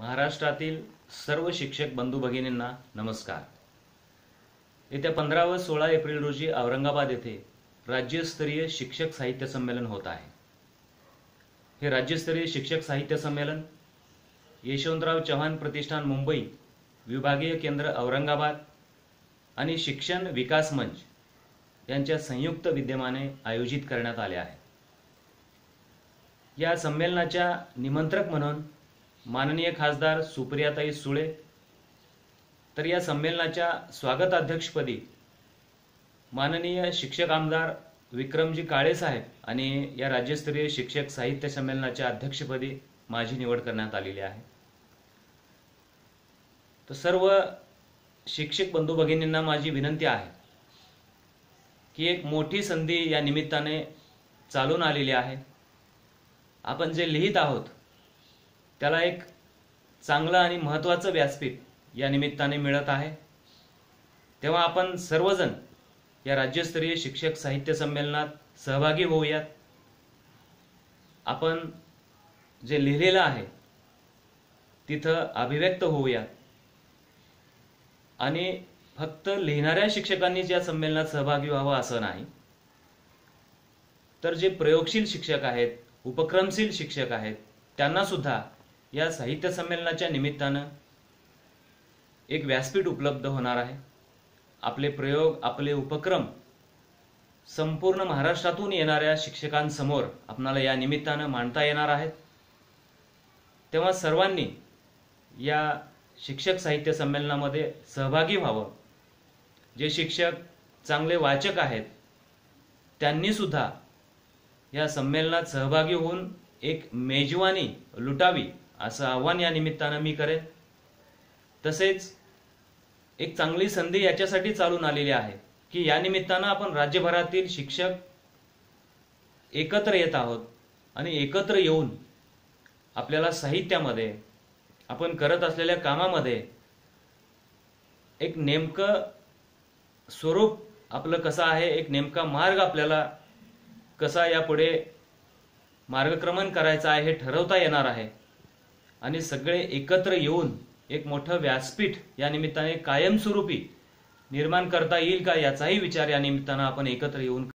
महाराष्ट्रातील सर्व शिक्षक बंधू भगिनींना नमस्कार. येत्या पंधरा व सोळा एप्रिल रोजी औरंगाबाद येथे राज्यस्तरीय शिक्षक साहित्य संमेलन होत आहे. हे राज्यस्तरीय शिक्षक साहित्य संमेलन यशवंतराव चव्हाण प्रतिष्ठान मुंबई विभागीय केंद्र औरंगाबाद आणि शिक्षण विकास मंच यांच्या संयुक्त विद्यमाने आयोजित करण्यात आले आहे. या संमेलनाच्या निमंत्रक म्हणून माननीय खासदार सुप्रियाताई सुळे. तर या संमेलनाच्या स्वागताध्यक्षपदी माननीय शिक्षक आमदार विक्रमजी काळे साहेब आणि या राज्यस्तरीय शिक्षक साहित्य संमेलनाच्या अध्यक्षपदी माझी निवड करण्यात आलेली आहे. तर सर्व शिक्षक बंधू भगिनींना माझी विनंती आहे की एक मोठी संधी या निमित्ताने चालून आलेली आहे. आपण जे लिहित आहोत त्याला एक चांगलं आणि महत्त्वाचं व्यासपीठ या निमित्ताने मिळत आहे. तेव्हा आपण सर्वजण या राज्यस्तरीय शिक्षक साहित्य संमेलनात सहभागी होऊयात. आपण जे लिहिलेलं आहे तिथं अभिव्यक्त होऊयात आणि फक्त लिहिणाऱ्या शिक्षकांनीच या संमेलनात सहभागी व्हावं असं नाही. तर जे प्रयोगशील शिक्षक आहेत उपक्रमशील शिक्षक आहेत त्यांना सुद्धा या साहित्य संमेलनाच्या निमित्तानं एक व्यासपीठ उपलब्ध होणार आहे. आपले प्रयोग आपले उपक्रम संपूर्ण महाराष्ट्रातून येणाऱ्या शिक्षकांसमोर आपणाला या निमित्तानं मांडता येणार आहेत. तेव्हा सर्वांनी या शिक्षक साहित्य संमेलनामध्ये सहभागी व्हावं. जे शिक्षक चांगले वाचक आहेत त्यांनी सुद्धा या संमेलनात सहभागी होऊन एक मेजवानी लुटावी. असं आव्हान या निमित्तानं मी करेन. तसेच एक चांगली संधी याच्यासाठी चालून आलेली आहे की या निमित्तानं आपण राज्यभरातील शिक्षक एकत्र येत आहोत आणि एकत्र येऊन आपल्याला साहित्यामध्ये आपण करत असलेल्या कामामध्ये एक नेमकं स्वरूप आपलं कसं आहे एक नेमका मार्ग आपल्याला कसा यापुढे मार्गक्रमण करायचा आहे हे ठरवता येणार आहे. आणि सगळे एकत्र येऊन एक मोठं व्यासपीठ या निमित्ताने कायमस्वरूपी निर्माण करता येईल का याचाही विचार या निमित्तानं आपण एकत्र येऊन